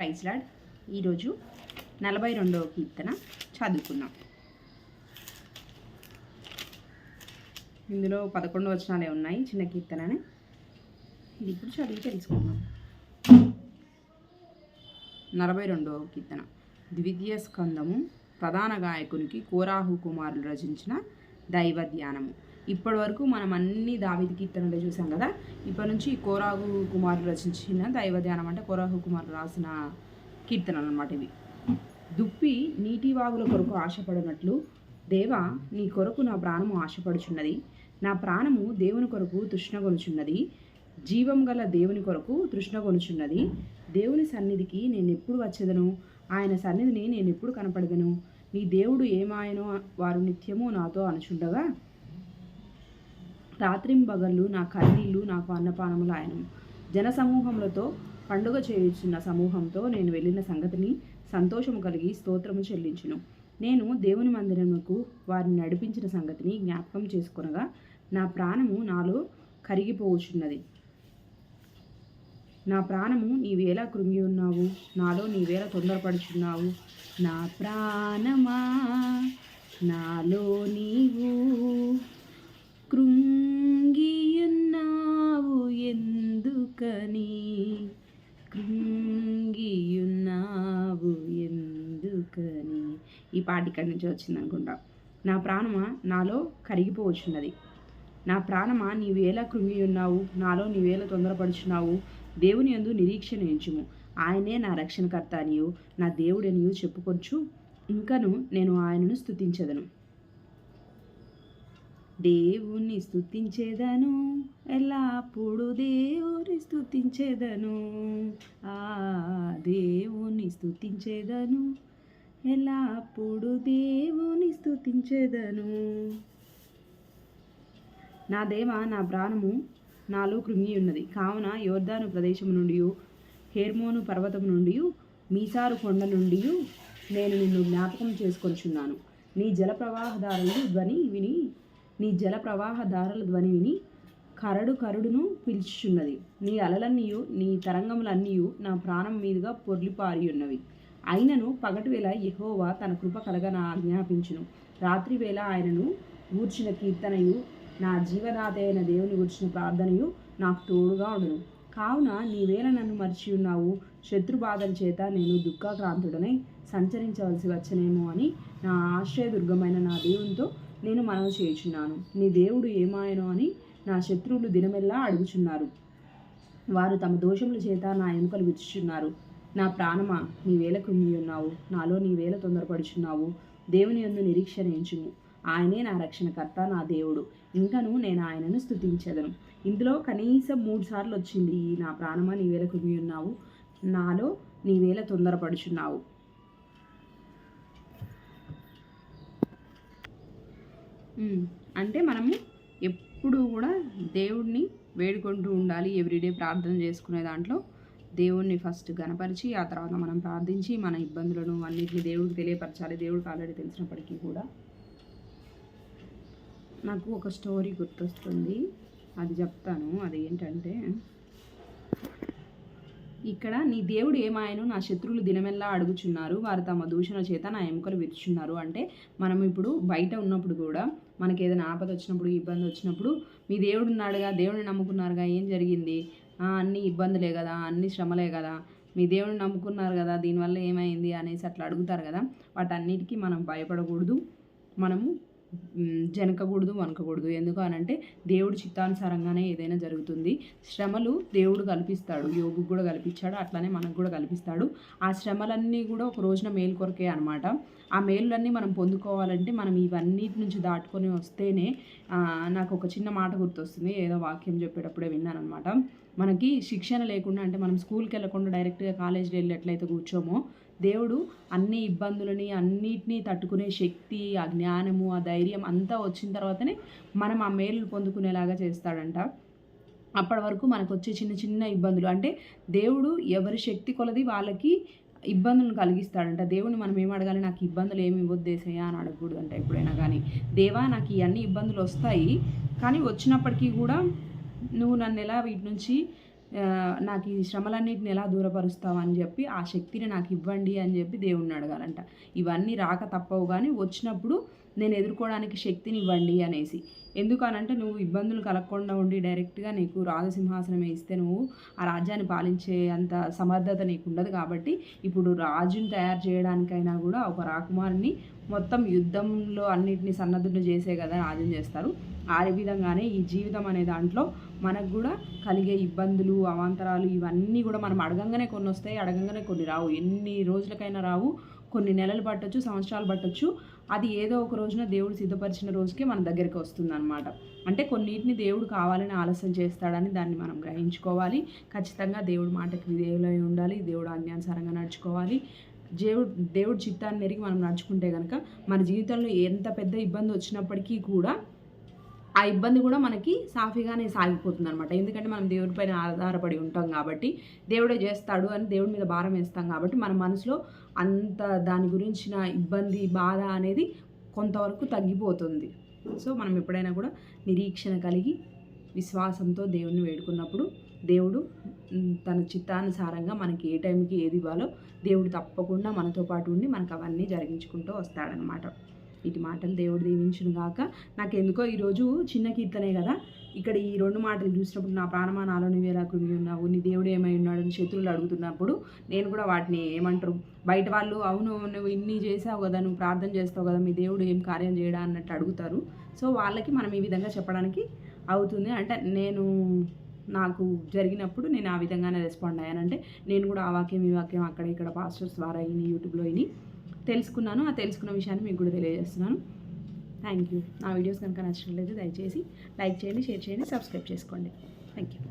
ప్రైజ్లాడ్ ఈరోజు నలభై రెండవ కీర్తన చదువుకుందాం. ఇందులో పదకొండు వచనాలే ఉన్నాయి చిన్న కీర్తనని. ఇది ఇప్పుడు చదివి తెలుసుకుందాం. నలభై రెండవ కీర్తన. ద్వితీయ స్కందము. ప్రధాన గాయకునికి కోరాహు కుమారులు రచించిన దైవ ధ్యానము. ఇప్పటి వరకు మనం అన్ని దావిది కీర్తనలు చూసాం కదా. ఇప్పటి నుంచి కోరాహు కుమారుడు రచించిన దైవ ధ్యానం అంటే కోరాహు కుమారుడు రాసిన కీర్తనలు అనమాట ఇవి. దుప్పి నీటి వాగుల కొరకు ఆశపడినట్లు దేవా నీ కొరకు నా ప్రాణము ఆశపడుచున్నది. నా ప్రాణము దేవుని కొరకు తృష్ణగొనుచున్నది జీవం గల దేవుని కొరకు తృష్ణగొనుచున్నది దేవుని సన్నిధికి నేను ఎప్పుడు వచ్చేదను? ఆయన సన్నిధిని నేను ఎప్పుడు కనపడదను నీ దేవుడు ఏమాయనో వారు నిత్యము నాతో అనుచుండగా రాత్రింబగళ్ళు నా కన్నీళ్ళు నాకు అన్నపానములాయను ఆయనము. జన సమూహములతో పండుగ చేయుచున్న సమూహంతో నేను వెళ్ళిన సంగతిని సంతోషము కలిగి స్తోత్రము చెల్లించును. నేను దేవుని మందిరముకు వారిని నడిపించిన సంగతిని జ్ఞాపకం చేసుకునగా నా ప్రాణము నాలో కరిగిపోవచ్చున్నది నా ప్రాణము నీవేలా కృంగి ఉన్నావు? నాలో నీవేలా తొందరపడుచున్నావు? నా ప్రాణమా? నాలో నీవు ఈ పాట ఇక్కడి నుంచి వచ్చింది అనుకుంటా నా ప్రాణమా నాలో కరిగిపోవచ్చున్నది. నా ప్రాణమా నీవేలా కృంగి ఉన్నావు నాలో నీవేలా తొందరపడుచున్నావు దేవుని యందు నిరీక్షణ ఎంచుము. ఆయనే నా రక్షణకర్త అనియు నా దేవుడనియు చెప్పుకొచ్చు. ఇంకను నేను ఆయనను స్థుతించదను దేవుణ్ణి స్థుతించేదను ఎల్లప్పుడు దేవుని స్థుతించేదను ఆ దేవుణ్ణి స్థుతించేదను ఎల్లప్పుడు దేవుని స్తుతించేదను? నా దేవ నా ప్రాణము నాలో కృంగి ఉన్నది. కావున యోర్దాను ప్రదేశం నుండి హేర్మోను పర్వతం నుండి మీసారు కొండ నుండి నేను నిన్ను జ్ఞాపకం చేసుకొనిచున్నాను. నీ జల ప్రవాహదారులు ధ్వని విని నీ జల ప్రవాహదారుల ధ్వని విని కరడు కరుడును పిలుచుచున్నది. నీ అలలన్నీయు నీ తరంగములన్నీయు నా ప్రాణం మీదుగా పొర్లిపారి ఉన్నవి అయినను పగటి వేళ యహోవా తన కృప కలగన ఆజ్ఞాపించును. రాత్రి వేళ ఆయనను ఊర్చిన కీర్తనయు నా జీవనాథైన దేవుని గురించిన ప్రార్థనయు నాకు తోడుగా ఉండను. కావున నీవేళ నన్ను మర్చి ఉన్నావు. శత్రు బాధల చేత నేను దుఃఖాక్రాంతుడనై సంచరించవలసి వచ్చనేమో అని నా ఆశ్రయదుర్గమైన నా దేవునితో నేను మనవి చేయుచున్నాను. నీ దేవుడు ఏమాయనో అని నా శత్రువులు దినమెల్లా అడుగుచున్నారు. వారు తమ దోషముల చేత నా ఎముకలు విచ్చుచున్నారు. నా ప్రాణమా నీవేళ కృంగి ఉన్నావు నాలో నీవేళ తొందరపడుచున్నావు. దేవుని యందు నిరీక్షణ ఎంచుము. ఆయనే నా రక్షణకర్త నా దేవుడు. ఇంకను నేను ఆయనను స్తుతించదను. ఇందులో కనీసం మూడు సార్లు వచ్చింది నా ప్రాణమా నీవేళ కృంగి ఉన్నావు నాలో నీవేళ తొందరపడుచున్నావు. అంటే మనము ఎప్పుడు కూడా దేవుడిని వేడుకుంటూ ఉండాలి ఎవ్రీడే ప్రార్థన చేసుకునే దాంట్లో. దేవుణ్ణి ఫస్ట్ గనపరిచి ఆ తర్వాత మనం ప్రార్థించి మన ఇబ్బందులను అన్నిటిని దేవుడికి తెలియపరచాలి. దేవుడికి ఆల్రెడీ తెలిసినప్పటికీ కూడా. నాకు ఒక స్టోరీ గుర్తొస్తుంది. అది చెప్తాను. అది ఏంటంటే ఇక్కడ నీ దేవుడు ఏమాయను? నా శత్రువులు దినమెల్లా అడుగుచున్నారు. వారు తమ దూషణ చేత నా ఎముకలు విరుచున్నారు. అంటే మనం ఇప్పుడు బయట ఉన్నప్పుడు కూడా మనకి ఏదైనా ఆపద వచ్చినప్పుడు ఇబ్బంది వచ్చినప్పుడు మీ దేవుడు ఉన్నాడుగా దేవుడిని నమ్ముకున్నారుగా ఏం జరిగింది? అన్ని ఇబ్బందులే కదా అన్ని శ్రమలే కదా మీ దేవుడిని నమ్ముకున్నారు కదా దీనివల్ల ఏమైంది అనేసి అట్లా అడుగుతారు కదా. వాటన్నిటికీ మనం భయపడకూడదు. మనము జనకకూడదు వనకకూడదు ఎందుకు అనంటే దేవుడు చిత్తానుసారంగానే ఏదైనా జరుగుతుంది. శ్రమలు దేవుడు కల్పిస్తాడు. యోగు కూడా కల్పించాడు. అట్లానే మనకు కూడా కల్పిస్తాడు. ఆ శ్రమలన్నీ కూడా ఒక రోజున మేలు కొరకే అనమాట ఆ మేలులన్నీ మనం పొందుకోవాలంటే మనం ఇవన్నిటి నుంచి దాటుకొని వస్తేనే నాకు ఒక చిన్న మాట గుర్తొస్తుంది. ఏదో వాక్యం చెప్పేటప్పుడే విన్నాను అనమాట మనకి శిక్షణ లేకుండా అంటే మనం స్కూల్కి వెళ్ళకుండా డైరెక్ట్గా కాలేజీలో వెళ్ళి ఎట్లయితే కూర్చోమో దేవుడు అన్ని ఇబ్బందులని అన్నిటినీ తట్టుకునే శక్తి ఆ జ్ఞానము ఆ ధైర్యం అంతా వచ్చిన తర్వాతనే మనం ఆ మేలు పొందుకునేలాగా చేస్తాడంట. అప్పటి వరకు మనకు వచ్చే చిన్న చిన్న ఇబ్బందులు. అంటే దేవుడు ఎవరి శక్తి కొలది వాళ్ళకి ఇబ్బందులను కలిగిస్తాడంట. దేవుని మనం ఏం అడగాలి? నాకు ఇబ్బందులు ఏమి ఇవ్వద్దేసయ్యా అని అడగకూడదు అంట ఎప్పుడైనా కానీ. దేవా నాకు ఈ అన్ని ఇబ్బందులు వస్తాయి. కానీ వచ్చినప్పటికీ కూడా నువ్వు నన్ను ఎలా వీటి నుంచి నాకు ఈ శ్రమలన్నిటిని ఎలా దూరపరుస్తావు అని చెప్పి ఆ శక్తిని నాకు ఇవ్వండి అని చెప్పి దేవుణ్ణి అడగాలంట. ఇవన్నీ రాక తప్పవు కానీ వచ్చినప్పుడు నేను ఎదుర్కోవడానికి శక్తిని ఇవ్వండి అనేసి. ఎందుకనంటే నువ్వు ఇబ్బందులు కలగకుండా ఉండి డైరెక్ట్గా నీకు రాజసింహాసనం ఇస్తే నువ్వు ఆ రాజ్యాన్ని పాలించే అంత సమర్థత నీకు ఉండదు కాబట్టి ఇప్పుడు రాజుని తయారు చేయడానికైనా కూడా ఒక రాకుమారిని మొత్తం యుద్ధంలో అన్నిటిని సన్నద్ధులు చేసే కదా రాజ్యం చేస్తారు. ఆ విధంగానే ఈ జీవితం అనే దాంట్లో మనకు కూడా కలిగే ఇబ్బందులు అవాంతరాలు ఇవన్నీ కూడా మనం అడగంగానే కొన్ని వస్తాయి అడగంగానే కొన్ని రావు. ఎన్ని రోజులకైనా రావు కొన్ని నెలలు పట్టొచ్చు సంవత్సరాలు పట్టొచ్చు. అది ఏదో ఒక రోజున దేవుడు సిద్ధపరిచిన రోజుకి మన దగ్గరికి వస్తుందన్నమాట. అంటే కొన్నిటిని దేవుడు కావాలని ఆలస్యం చేస్తాడని దాన్ని మనం గ్రహించుకోవాలి. ఖచ్చితంగా దేవుడి మాటకి విధేయులై ఉండాలి దేవుడు ఆజ్ఞానుసారంగా నడుచుకోవాలి. దేవుడు దేవుడి చిత్తాన్ని ఎరిగి మనం నడుచుకుంటే కనుక మన జీవితంలో ఎంత పెద్ద ఇబ్బంది వచ్చినప్పటికీ కూడా ఆ ఇబ్బంది కూడా మనకి సాఫీగానే సాగిపోతుంది అనమాట ఎందుకంటే మనం దేవుడి పైన ఆధారపడి ఉంటాం కాబట్టి దేవుడే చేస్తాడు అని దేవుడి మీద భారం వేస్తాం కాబట్టి మన మనసులో అంత దాని గురించిన ఇబ్బంది బాధ అనేది కొంతవరకు తగ్గిపోతుంది. సో మనం ఎప్పుడైనా కూడా నిరీక్షణ కలిగి విశ్వాసంతో దేవుణ్ణి వేడుకున్నప్పుడు దేవుడు తన చిత్తానుసారంగా మనకి ఏ టైంకి ఏది ఇవ్వాలో దేవుడు తప్పకుండా మనతో పాటు ఉండి మనకు అవన్నీ జరిగించుకుంటూ వస్తాడనమాట ఇటు మాటలు దేవుడు దీవించును గాక. నాకు ఎందుకో ఈరోజు చిన్న కీర్తనే కదా. ఇక్కడ ఈ రెండు మాటలు చూసినప్పుడు నా ప్రాణమానాలో నువ్వు ఎలా కృంగి ఉన్నావు. నీ దేవుడు ఏమై ఉన్నాడు అని శత్రువులు అడుగుతున్నప్పుడు నేను కూడా వాటిని ఏమంటారు? బయట వాళ్ళు అవును నువ్వు ఇన్ని చేసావు కదా నువ్వు ప్రార్థన చేస్తావు కదా మీ దేవుడు ఏం కార్యం చేయడా అన్నట్టు అడుగుతారు. సో వాళ్ళకి మనం ఈ విధంగా చెప్పడానికి అవుతుంది. అంటే నేను నాకు జరిగినప్పుడు నేను ఆ విధంగానే రెస్పాండ్ అయ్యానంటే నేను కూడా ఆ వాక్యం ఈ వాక్యం అక్కడ ఇక్కడ పాస్టర్స్ ద్వారా అయిన యూట్యూబ్లో అయినాయి తెలుసుకున్నాను ఆ తెలుసుకున్న విషయాన్ని మీకు కూడా తెలియజేస్తున్నాను. థ్యాంక్ యూ నా వీడియోస్ కనుక నచ్చినట్లయితే దయచేసి లైక్ చేయండి షేర్ చేయండి సబ్స్క్రైబ్ చేసుకోండి. Thank you